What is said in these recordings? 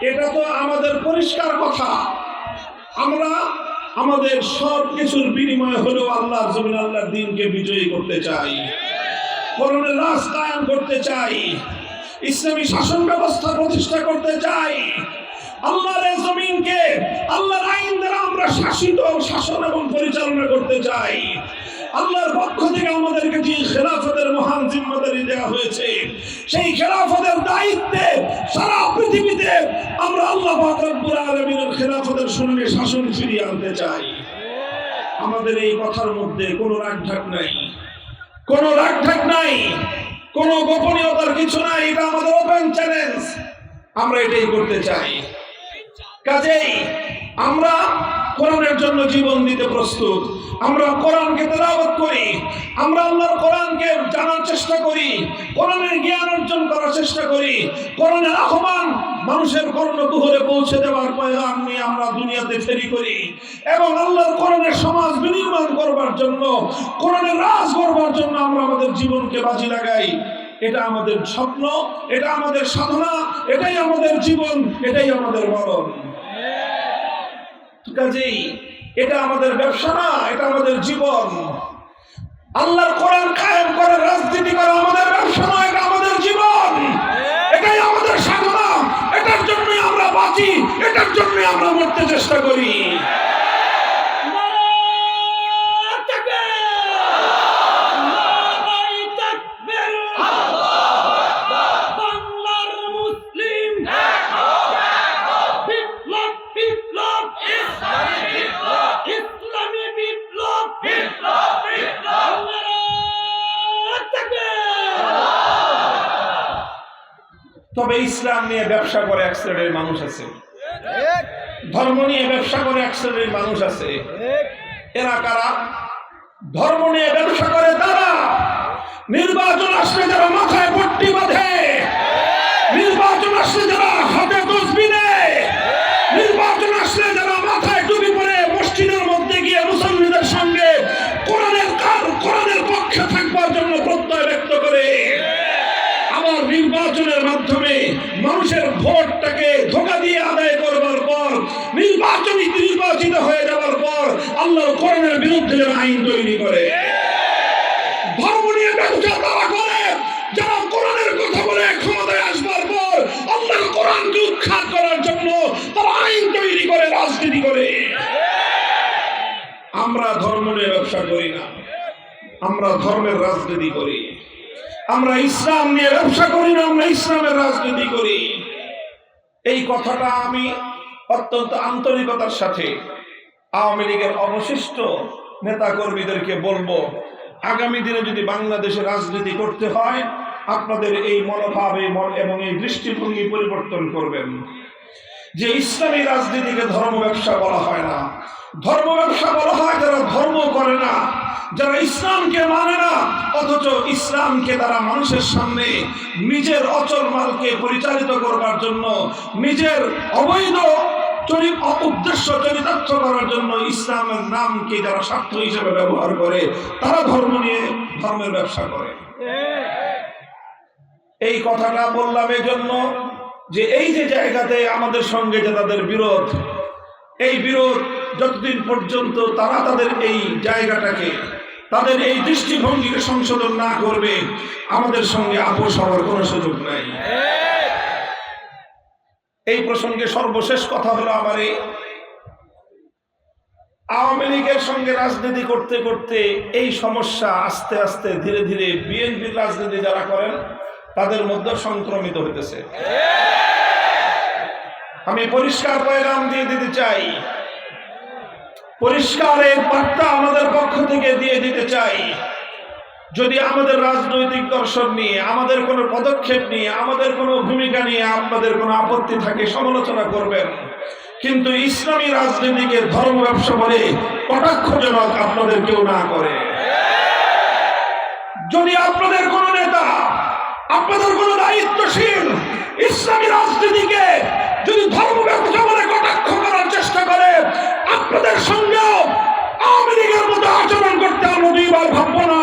এটা তো আমাদের পরিষ্কার কথা। আমরা আমাদের সব কিছুর বিনিময় হলেও আল্লাহ জমিন আল্লাহর দিনকে বিজয়ী করতে চাই। করোনার রাজ কায়েম করতে চাই। ইসলামী শাসন ব্যবস্থা প্রতিষ্ঠা করতে চাই। আল্লাহর জমিনকে, আল্লাহর আইন দ্বারা আমরা শাসিত, শাসন এবং পরিচালনা করতে চাই। আল্লাহর পক্ষ থেকে আমাদেরকে যে খেলাফতের মহান জিম্মাদারি দেওয়া হয়েছে, সেই খেলাফতের দায়িত্বে সারা পৃথিবীতে আমরা আল্লাহ পাক রব্বুল আলামিনের খেলাফতের শুনে শাসন ফিরিয়ে আনতে চাই। আমাদের এই কথার মধ্যে কোনো রাগঢাক নাই। কোনো রাগঢাক নাই, কোনো গোপনীয়তার কিছু নাই, এটা আমাদের ওপেন চ্যালেঞ্জ আমরা এটাই করতে চাই। কাজেই আমরা কোরআনের জন্য জীবন দিতে প্রস্তুত। আমরা কোরআনকে তেলাওয়াত করি, আমরা আল্লাহর কোরআনকে জানার চেষ্টা করি, কোরআনের জ্ঞান অর্জন করার চেষ্টা করি, কোরআনের আহ্বান মানুষের কর্ণকুহরে পৌঁছে দেওয়ার পয়গাম নিয়ে আমরা দুনিয়াতে ফেরি করি এবং আল্লাহর কোরআনের সমাজ বিনির্মাণ করবার জন্য, কোরআনের রাজ করবার জন্য আমরা আমাদের জীবনকে বাজি লাগাই। এটা আমাদের স্বপ্ন, এটা আমাদের সাধনা, এটাই আমাদের জীবন, এটাই আমাদের মরণ। কাজেই এটা আমাদের ব্যবসা না, এটা আমাদের জীবন। আল্লাহর কোরআন কায়েম করে, রাজনীতি করা আমাদের ব্যবসা না, এটা আমাদের জীবন। এটাই আমাদের সাধনা, এটার জন্যই আমরা বাঁচি, এটার জন্যই আমরা মরতে চেষ্টা করি। তবে ইসলাম নিয়ে ব্যবসা করে এক শ্রেণির মানুষ আছে। ধর্ম নিয়ে ব্যবসা করে এক শ্রেণির মানুষ আছে। এরা কারা? ধর্ম নিয়ে ব্যবসা করে তারা। নির্বাচন আসলে যারা মাথায় পট্টি বাঁধে, নির্বাচন আসলে যারা হাতে তসবি নেয় কোরআনের আইন তৈরি করে। ধর্ম নিয়ে ব্যবসা তারা করে। যারা কোরআনের কথা বলে ক্ষমতায় আসবার পর আল্লাহর কোরআনকে উৎখাত করার জন্য তারা আইন তৈরি করে, রাজনীতি করে। আমরা ধর্ম নিয়ে ব্যবসা করি না। আমরা ধর্মের রাজনীতি করি। আমরা ইসলাম নিয়ে ব্যবসা করি না, আমরা ইসলামের রাজনীতি করি। এই কথাটা আমি অত্যন্ত আন্তরিকতার সাথে আওয়ামী লীগের অবশিষ্ট নেতা কর্মীদেরকে বলব, আগামী দিনে যদি বাংলাদেশে রাজনীতি করতে হয়, আপনাদের এই মনোভাব, এই মন এবং এই দৃষ্টিভঙ্গি পরিবর্তন করবেন। যে ইসলামী রাজনীতিকে ধর্ম ব্যবসা বলা হয় না, ধর্ম ব্যবসা বলা হয় যারা ধর্ম করে না, যারা ইসলামকে মানে না, অথচ ইসলামকে তারা মানুষের সামনে নিজের অচল মালকে পরিচালিত করবার জন্য নিজের অবৈধ চরিত উদ্দেশ্য চরিতার্থ করার জন্য ইসলামের নামকে যারা স্বার্থ হিসেবে ব্যবহার করে, তারা ধর্ম নিয়ে ধর্মের ব্যবসা করে। এই কথাটা বললাম জন্য যে এই যে জায়গাতে আমাদের সঙ্গে যে তাদের বিরোধ, এই বিরোধ যতদিন পর্যন্ত তারা তাদের এই জায়গাটাকে, তাদের এই দৃষ্টিভঙ্গিকে সংশোধন না করবে, আমাদের সঙ্গে আপোষ হওয়ার কোনো সুযোগ নাই। এই প্রসঙ্গে সর্বশেষ কথা হলো আমার আওয়ামী লীগের সঙ্গে রাজনীতি করতে করতে এই সমস্যা আস্তে আস্তে ধীরে ধীরে বিএনপির রাজনীতি যারা করেন, তাদের মধ্যে সংক্রমিত হইতেছে। আমি পরিষ্কার পয়গাম দিয়ে দিতে চাই। পরিষ্কার বার্তা আমাদের পক্ষ থেকে দিয়ে দিতে চাই। যদি আমাদের রাজনৈতিক দর্শন নিয়ে, আমাদের কোনো পদক্ষেপ নিয়ে, আমাদের কোনো ভূমিকা নিয়ে আপনাদের কোনো আপত্তি থাকে, সমালোচনা করবেন। কিন্তু ইসলামী রাজনীতিকে ধর্ম ব্যবসা বলে কটাক্ষজনক আপনাদের কেউ না করে। যদি আপনাদের কোনো নেতা, আপনাদের কোনো দায়িত্বশীল ইসলামী রাজনীতিকে যদি ধর্ম ব্যবসা বলে কটাক্ষ করার চেষ্টা করে, আপনাদের সঙ্গে আওয়ামী মতো আচরণ করতে আমরা দুইবার ভাববো না।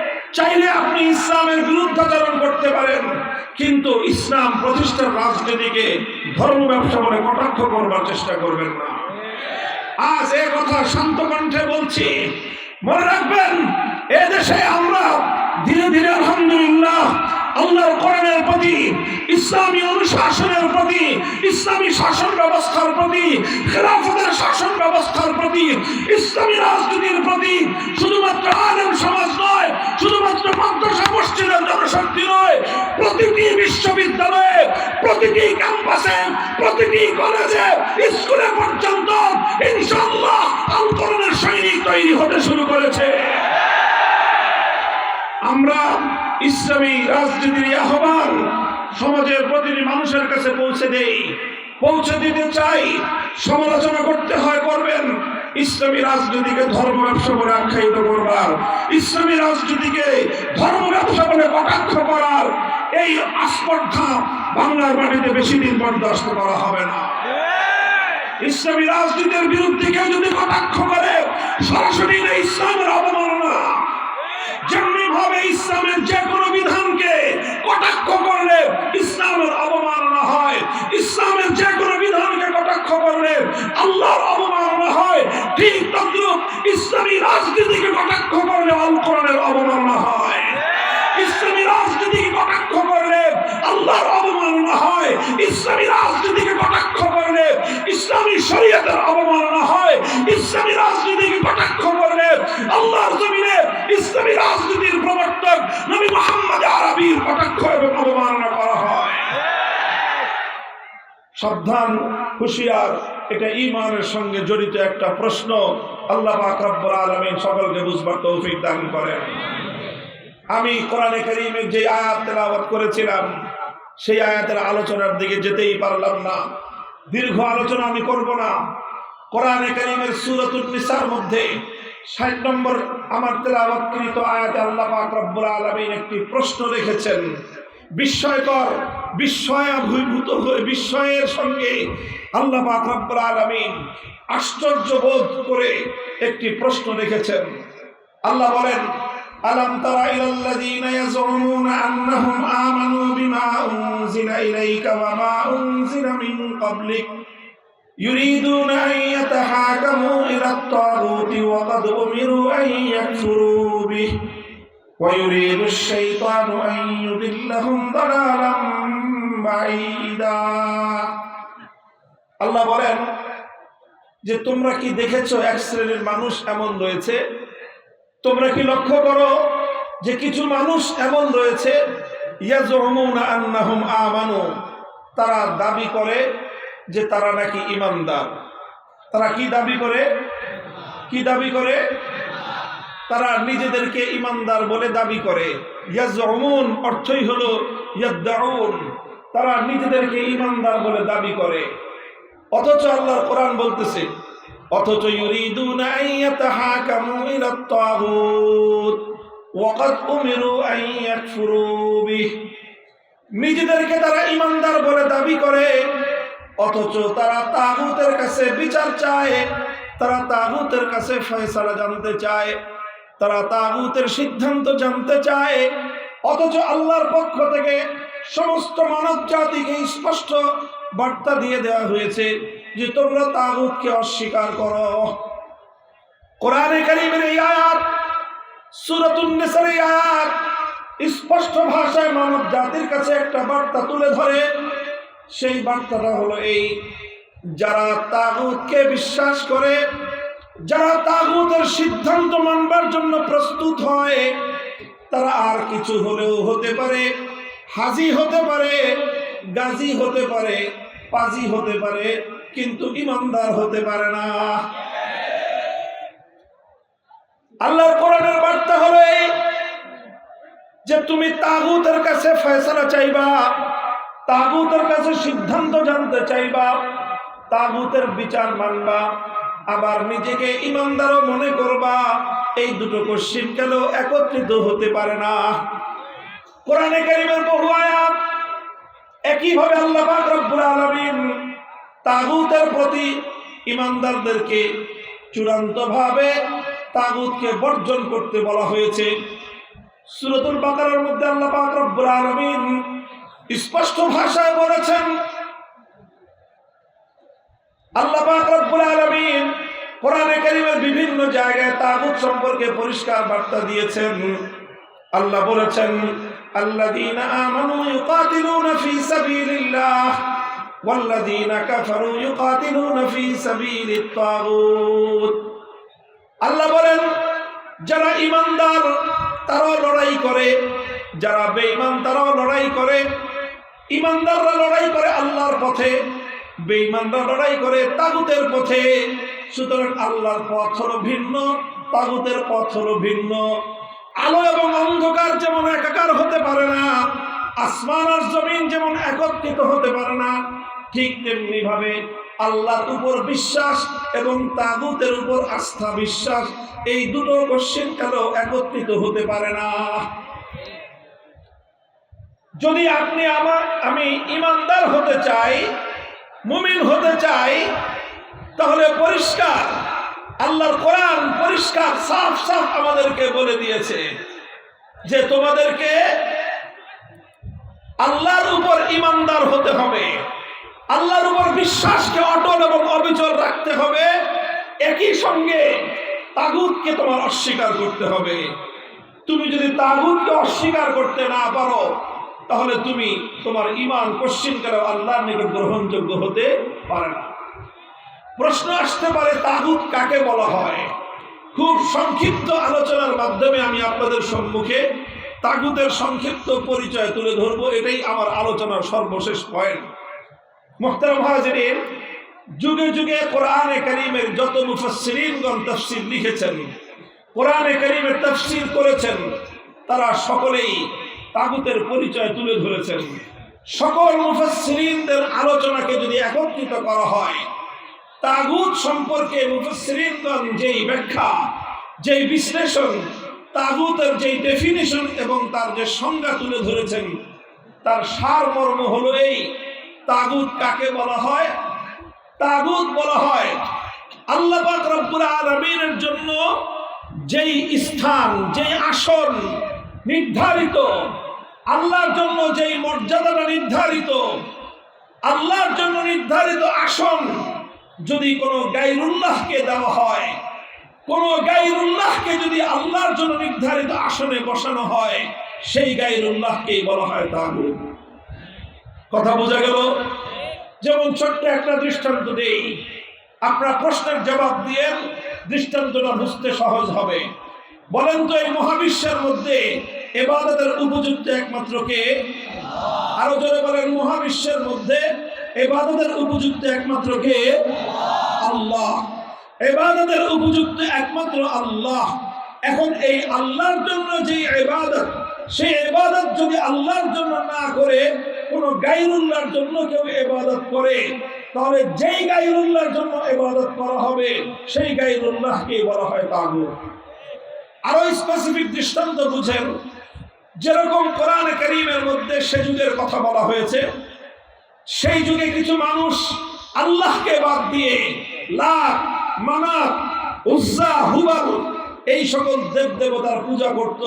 চাইলে আপনি ইসলামের বিরুদ্ধাচরণ করতে পারেন, কিন্তু ইসলাম প্রতিষ্ঠার রাজনীতিকে ধর্ম ব্যবসা বলে কটাক্ষ করবার চেষ্টা করবেন না। আজ এ কথা শান্ত কণ্ঠে বলছি, মনে রাখবেন, এ দেশে আমরা ধীরে ধীরে আলহামদুলিল্লাহ আল্লাহর কোরআনের প্রতি, ইসলামী অনুশাসনের প্রতি, ইসলামী শাসন ব্যবস্থার প্রতি, খেলাফতের শাসন ব্যবস্থার প্রতি, ইসলামী রাজনীতির প্রতি, শুধুমাত্র আলেম সমাজ নয়, শুধুমাত্র মাদ্রাসা মসজিদের জনশক্তি নয়, প্রতিটি বিশ্ববিদ্যালয়ে, প্রতিটি ক্যাম্পাসে, প্রতিটি কলেজে, স্কুলে পর্যন্ত ইনশাআল্লাহ আন্দোলনের সৈনিক তৈরি হতে শুরু করেছে। আমরা ইসলামী রাজনীতির আহ্বান সমাজের প্রতিটি মানুষের কাছে পৌঁছে দেই, পৌঁছে দিতে চাই। সমালোচনা করতে হয়, করবেন। ইসলামী রাজনীতিকে ধর্ম ব্যবসা বলে আখ্যায়িত করবার, ইসলামী রাজনীতিকে ধর্ম ব্যবসা বলে কটাক্ষ করার এই আস্পর্ধা বাংলার মাটিতে বেশি দিন বরদাস্ত করা হবে না। ইসলামী রাজনীতির বিরুদ্ধে কেউ যদি কটাক্ষ করে, সরাসরি ইসলামের অবমাননা। যেমনি ভাবে ইসলামের যে কোনো বিধানকে কটাক্ষ করলে ইসলামের অবমাননা হয়। ইসলামের যে কোনো বিধানকে কটাক্ষ করলে আল্লাহর অবমাননা হয়। ঠিক তদ্রুপ ইসলামী রাজনীতিকে কটাক্ষ করলে আল কোরআনের অবমাননা হয়। ইসলামী রাজনীতিকে আল্লাহর অবমাননা হয়, ইসলামী রাজনীতিকে কটাক্ষ করলে ইসলামী শরীয়তের অবমাননা হয়, ইসলামী রাজনীতিকে কটাক্ষ করলে আল্লাহর জমিনে ইসলামী রাজনীতির প্রবর্তক নবী মোহাম্মদ আরবির কটাক্ষ এবং অবমাননা করা হয়। সাবধান, হুশিয়ার, এটা ইমানের সঙ্গে জড়িত একটা প্রশ্ন আল্লাহ পাক রব্বুল আলামিন সকলকে বুঝবার তৌফিক দান করেন। আমি কোরআনে কারীমের যে আয়াত তেলাওয়াত করেছিলাম সেই আয়াতের আলোচনার দিকে যেতেই পারলাম না। দীর্ঘ আলোচনা আমি করব না। কোরআনে কারীমের সূরাতুন নিসার মধ্যে 60 নম্বর আমার তেলাওয়াতকৃত আয়াতে আল্লাহ পাক আলামিন একটি প্রশ্ন রেখেছেন। বিস্ময়কর বিস্ময়াভূত হয়ে, বিস্ময়ের সঙ্গে আল্লাহ পাক আলামিন আশ্চর্য বোধ করে একটি প্রশ্ন রেখেছেন। আল্লাহ বলেন ألم تر إلى الذين يزعمون أنهم آمنوا بما أنزل إليك وما أنزل من قبلك يريدون أن يتحاكموا إلى الطاغوت وقد أمروا أن يكفروا به ويريد الشيطان أن يضلهم ضلالا بعيدا আল্লাহ বলেন যে তোমরা কি দেখেছো এক শ্রেণীর মানুষ এমন রয়েছে তোমরা কি লক্ষ্য করো যে কিছু মানুষ এমন রয়েছে? তারা দাবি করে যে তারা নাকি ইমানদার। তারা কি দাবি করে? কি দাবি করে? তারা নিজেদেরকে ইমানদার বলে দাবি করে। অর্থই হলো তারা নিজেদেরকে ইমানদার বলে দাবি করে। অথচ আল্লাহর কোরআন বলতেছে অথচ ইউরিদুনা আন ইয়াতাহাকামু ইলা আত-তাগুত ওয়াকাদ উমিরু আন ইয়াকফুরু নিজেদেরকে তারা ইমানদার বলে দাবি করে, অথচ তারা তাগুতের কাছে বিচার চায়, তারা তাগুতের কাছে ফয়সালা জানতে চায়, তারা তাগুতের সিদ্ধান্ত জানতে চায়। অথচ আল্লাহর পক্ষ থেকে সমস্ত মানব জাতিকে স্পষ্ট বার্তা দিয়ে দেওয়া হয়েছে। যে তোমরা তাগুতকে অস্বীকার করো। কোরআনে কারিমের এই আয়াত, সূরাতুন নিসার এই আয়াত স্পষ্ট ভাষায় মানব জাতির কাছে একটা বার্তা তুলে ধরে। সেই বার্তাটা হলো এই, যারা তাগুতকে বিশ্বাস করে, যারা তাগুতের সিদ্ধান্ত মানবার জন্য প্রস্তুত হয়, তারা আর কিছু হলেও হতে পারে, হাজি হতে পারে, গাজী হতে পারে, পাজি হতে পারে কিন্তু ইমানদার হতে পারে না। আল্লাহর কোরআনের বার্তা এই যে তুমি তাগুতের কাছে ফয়সালা চাইবা, তাগুতের কাছে সিদ্ধান্ত জানতে চাইবা, তাগুতের বিচার মানবা, আবার নিজেকে ইমানদারও মনে করবা, এই দুটো কোশ্চিন কেন একত্রিত হতে পারে না? কোরআনে কারিমের বহু আয়াত একইভাবে আল্লাহ রব্বুল আলামিন তাগুতের প্রতি ইমানদারদেরকে চূড়ান্তভাবে তাগুতকে বর্জন করতে বলা হয়েছে। সূরাতুল বাকারার মধ্যে আল্লাহ পাক রব্বুল আলামিন স্পষ্ট ভাষায় বলেছেন, আল্লাহ পাক রব্বুল আলামিন কোরআনে কারীমের বিভিন্ন জায়গায় তাগুত সম্পর্কে পরিষ্কার বার্তা দিয়েছেন। আল্লাহ বলেছেন, আল্লাযীনা আমানু ইউকাতিলুনা ফি সাবিলিল্লাহ। ওয়াল্লাযীনা কাফারু ইউকাতিলুনা ফি সাবিলিত তাগুত আল্লাহ বলেন, যারা ইমানদার তারাও লড়াই করে। যারা বেঈমান, তারাও লড়াই করে। ইমানদাররা লড়াই করে আল্লাহর পথে, বেঈমানরা লড়াই করে তাগুতের পথে। সুতরাং আল্লাহর পথ হলো ভিন্ন, তাগুতের পথ হলো ভিন্ন। আলো এবং অন্ধকার যেমন একাকার হতে পারে না, আসমান আর জমিন যেমন একত্রিত হতে পারে না ঠিক তেমনি ভাবে আল্লাহর উপর বিশ্বাস এবং তাগুতের উপর আস্থা বিশ্বাস, এই দুটো কোশ্চেন কেন একত্রিত হতে পারে না? যদি আপনি আমার, আমি ইমানদার হতে চাই, মুমিন হতে চাই, তাহলে পরিষ্কার, আল্লাহর কোরআন পরিষ্কার, সাফ সাফ আমাদেরকে বলে দিয়েছে যে তোমাদেরকে আল্লাহর উপর ইমানদার হতে হবে। আল্লাহর উপর বিশ্বাসকে অটল এবং অবিচল রাখতে হবে। একই সঙ্গে তাগুতকে তোমার অস্বীকার করতে হবে। তুমি যদি তাগুতকে অস্বীকার করতে না পারো, তাহলে তুমি তোমার ইমান কোশ্চিন করে আল্লাহর নিকট গ্রহণযোগ্য হতে পারে না। প্রশ্ন আসতে পারে, তাগুত কাকে বলা হয়? খুব সংক্ষিপ্ত আলোচনার মাধ্যমে আমি আপনাদের সম্মুখে তাগুতের সংক্ষিপ্ত পরিচয় তুলে ধরবো। এটাই আমার আলোচনার সর্বশেষ পয়েন্ট মোহতারাম হাজির যুগে যুগে কোরআনে করিমের যত মুফাসসিরিনগণ তাফসীর লিখেছেন, কোরআনে করিমের তাফসীর করেছেন, তারা সকলেই তাগুতের পরিচয় তুলে ধরেছেন। সকল মুফাসসিরিনদের আলোচনাকে যদি একত্রিত করা হয়, তাগুত সম্পর্কে মুফাসসিরিনগণ যেই ব্যাখ্যা, যেই বিশ্লেষণ, তাগুতের যেই ডেফিনিশন এবং তার যে সংজ্ঞা তুলে ধরেছেন, তার সারমর্ম হলো এই তাগুত কাকে বলা হয়? তাগুত বলা হয় আল্লাহ পাক আলামিনের জন্য যেই স্থান, যেই আসন নির্ধারিত, আল্লাহর জন্য যেই মর্যাদাটা নির্ধারিত, আল্লাহর জন্য নির্ধারিত আসন যদি কোনো গাইরুল্লাহকে দেওয়া হয়, কোন গাইরুল্লাহকে যদি আল্লাহর জন্য নির্ধারিত আসনে বসানো হয়, সেই গাইরুল্লাহকেই বলা হয় তাগুত। কথা বোঝা গেল? যেমন ছোট্ট একটা দৃষ্টান্ত দেই। আপনার প্রশ্নের জবাব দিয়ে দৃষ্টান্তটা বুঝতে সহজ হবে। বলেন তো এই মহাবিশ্বের মধ্যে এবাদতের উপযুক্ত একমাত্র কে? আরও জোরে বলেন, মহাবিশ্বের মধ্যে এবাদতের উপযুক্ত একমাত্র কে? আল্লাহ। এবাদতের উপযুক্ত একমাত্র আল্লাহ। এখন এই আল্লাহর জন্য যে এবাদত সেই এবাদত যদি আল্লাহর জন্য না করে কোন গাইরুল্লাহর জন্য কেউ এবাদত করে, তাহলে যেই গাইরুল্লাহর জন্য এবাদত করা হবে, সেই গাইরুল্লাহকে বলা হয় তাগুত। আরও স্পেসিফিক দৃষ্টান্ত বুঝেন। যেরকম কোরআনে করিমের মধ্যে সে যুগের কথা বলা হয়েছে, সেই যুগে কিছু মানুষ আল্লাহকে বাদ দিয়ে লাখ, মানাত, উজ্জা, হুবাল এই সকল দেব দেবতার পূজা করত,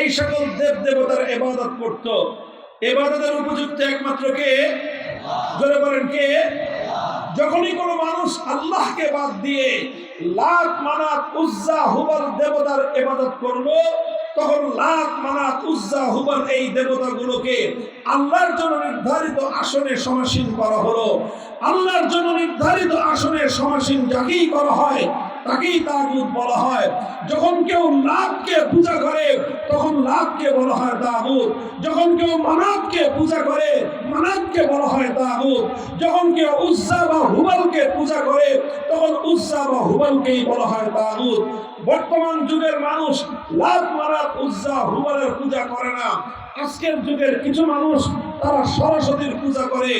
এই সকল দেব দেবতার এবাদত করত এবাদতের উপযুক্ত একমাত্র কে? জোরে বলেন কে? যখনই কোনো মানুষ আল্লাহকে বাদ দিয়ে লাখ মানাত উজ্জা হুবাল দেবতার এবাদত করল, তখন লাখ মানাত উজ্জা হুবাল এই দেবতাগুলোকে আল্লাহর জন্য নির্ধারিত আসনে সমাসীন করা হলো। আল্লাহর জন্য নির্ধারিত আসনে সমাসীন যাকেই করা হয় তাকেই তাগুত বলা হয়। যখন কেউ লাভকে পূজা করে, তখন লাভকে বলা হয় তাগুত। যখন কেউ মানাতকে পূজা করে, মানাতকে বলা হয় তাগুত। যখন কেউ উজ্জা বা হুবালকে পূজা করে, তখন উজ্জা বা হুবালকেই বলা হয় তাগুত। বর্তমান যুগের মানুষ লাভ মারাত উজ্জা, হুবালের পূজা করে না। আজকের যুগের কিছু মানুষ তারা সরস্বতীর পূজা করে।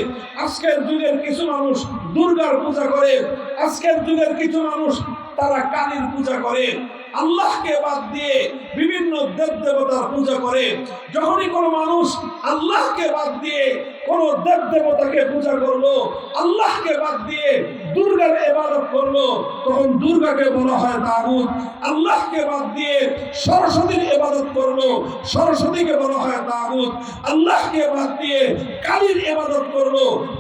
আজকের যুগের কিছু মানুষ দুর্গার পূজা করে। আজকের যুগের কিছু মানুষ তারা কালীর পূজা করে, আল্লাহকে বাদ দিয়ে বিভিন্ন দেব দেবতার পূজা করে। যখনই কোনো মানুষ আল্লাহকে বাদ দিয়ে কোনো দেব দেবতাকে পূজা করল, আল্লাহকে বাদ দিয়ে এবাদত করল, তখন দুর্গাকে বলা হয় তাগুত। আল্লাহকে বাদ দিয়ে সরস্বতীর এবাদত করল, সরস্বতীকে বলা হয় তাগুত। আল্লাহকে বাদ দিয়ে কালীর এবাদত করল,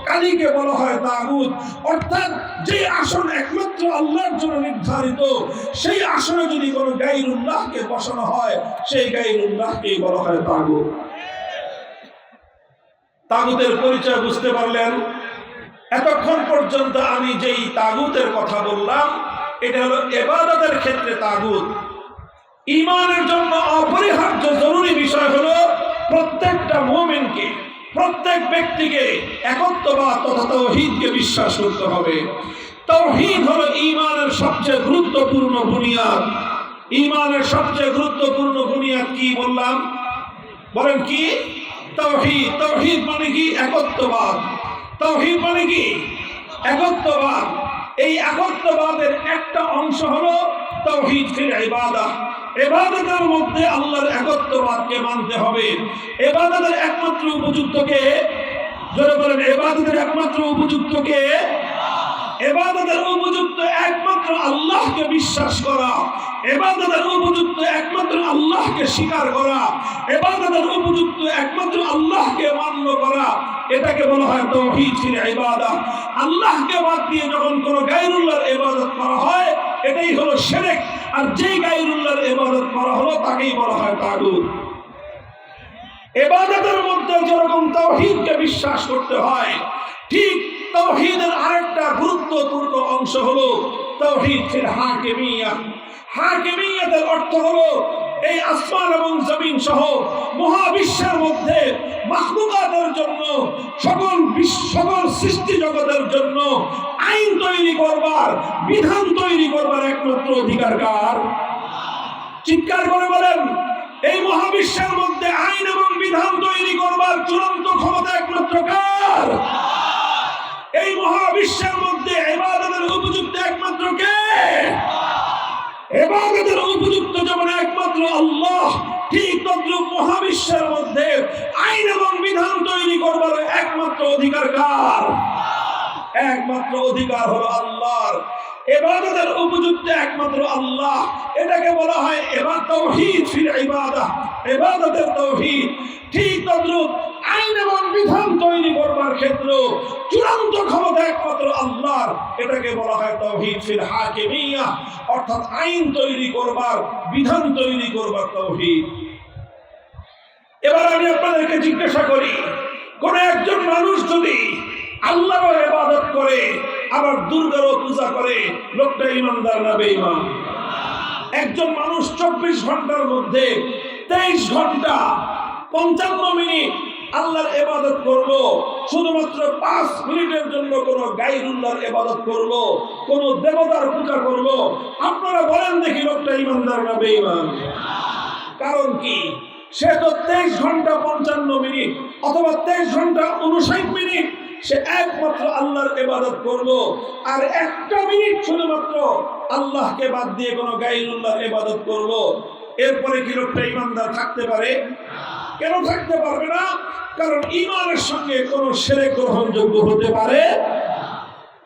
কালীকে বলা হয় তাগুত। অর্থাৎ যে আসন একমাত্র আল্লাহর জন্য নির্ধারিত, সেই আসনে যদি কোনো গাইরুল্লাহকে বসানো হয়, সেই গাইরুল্লাহকেই বলা হয় তাগুত। তাগুতের পরিচয় বুঝতে পারলেন? এতক্ষণ পর্যন্ত আমি যেই তাগুতের কথা বললাম, এটা হলো এবাদতের ক্ষেত্রে তাগুত। ইমানের জন্য অপরিহার্য জরুরি বিষয় হলো প্রত্যেকটা মোমেনকে, প্রত্যেক ব্যক্তিকে একত্ববাদ তথা তৌহিদকে বিশ্বাস করতে হবে। তৌহিদ হলো ইমানের সবচেয়ে গুরুত্বপূর্ণ বুনিয়াদ। ইমানের সবচেয়ে গুরুত্বপূর্ণ বুনিয়াদ কি বললাম? বলেন কি? তৌহিদ। তৌহিদ মানে কি? একত্ববাদ। তৌহিদ মানে কি? একত্ববাদ। এই একত্ববাদের একটা অংশ হলো তৌহিদ ফিল ইবাদা। এবাদতের মধ্যে আল্লাহর একত্ববাদকে মানতে হবে। এবাদতের একমাত্র উপযুক্তকে, জোরে বলেন এবাদতের একমাত্র উপযুক্তকে আল্লাহকে বিশ্বাস করা। এবাদতের উপযুক্ত একমাত্র আল্লাহকে স্বীকার করা। এবাদতের উপযুক্ত একমাত্র আল্লাহকে মান্য করা। এটাকে বলা হয় তৌহিদ ছিল ইবাদত আল্লাহকে বাদ দিয়ে যখন কোনো গায়রুল্লাহর ইবাদত করা হয়, এটাই হলো শিরক। আর যেই গায়রুল্লাহর ইবাদত করা হলো, তাকেই বলা হয় তাগুত। এবাদতের মধ্যে যেরকম তৌহিদকে বিশ্বাস করতে হয়, ঠিক তৌহিদের আরেকটা গুরুত্বপূর্ণ অংশ হলো তৌহিদ ফিল হাকিমিয়া। হাকিমিয়াতের অর্থ হলো এই আসমান এবং জমিন সহ মহাবিশ্বের মধ্যে মাখলুকাতের জন্য, সকল সকল সৃষ্টি জগতের জন্য আইন তৈরি করবার, বিধান তৈরি করবার একমাত্র অধিকার কার? চিৎকার করে বলেন, এই মহাবিশ্বের মধ্যে আইন এবং বিধান তৈরি করবার চূড়ান্ত ক্ষমতা একমাত্র কার? এই মহাবিশ্বের মধ্যে এবাদতের উপযুক্ত একমাত্র কে? এবাদতের উপযুক্ত যেমন একমাত্র আল্লাহ, ঠিক তদ্রুপ মহাবিশ্বের মধ্যে আইন এবং বিধান তৈরি করবার একমাত্র অধিকার কার? একমাত্র অধিকার হলো আল্লাহর। এবাদতের উপযুক্ত একমাত্র আল্লাহ, এটাকে বলা হয় এবার তৌহিদ ফির ইবাদা। এবাদতের তৌহিদ, ঠিক তদ্রুপ আইন এবং বিধান তৈরি করবার ক্ষেত্র চূড়ান্ত ক্ষমতা একমাত্র আল্লাহর। এটাকে বলা হয় তৌহিদ ফিল হাকিমিয়া। অর্থাৎ আইন তৈরি করবার, বিধান তৈরি করবার তৌহিদ। এবার আমি আপনাদেরকে জিজ্ঞাসা করি, কোন একজন মানুষ যদি আল্লাহর ইবাদত করে, আবার দুর্গারও পূজা করে, লোকটা ইমানদার না বেঈমান? একজন মানুষ চব্বিশ ঘণ্টার মধ্যে তেইশ ঘণ্টা পঞ্চান্ন মিনিট আল্লাহর এবাদত করল শুধুমাত্র পাঁচ মিনিটের জন্য কোনো গাইরুল্লাহর এবাদত করল কোনো দেবতার পূজা করল আপনারা বলেন দেখি লোকটা ইমানদার না বেঈমান? কারণ কি? সে তো তেইশ ঘণ্টা পঞ্চান্ন মিনিট অথবা তেইশ ঘণ্টা উনষাট মিনিট সে একমাত্র আল্লাহর ইবাদত করল আর একটা মিনিট শুধুমাত্র আল্লাহকে বাদ দিয়ে কোনো গাইরুল্লাহর ইবাদত করল এরপরে কি লোকটা ইমানদার থাকতে পারে? কেন থাকতে পারবে না? কারণ ইমানের সঙ্গে কোনো সেরে গ্রহণযোগ্য হতে পারে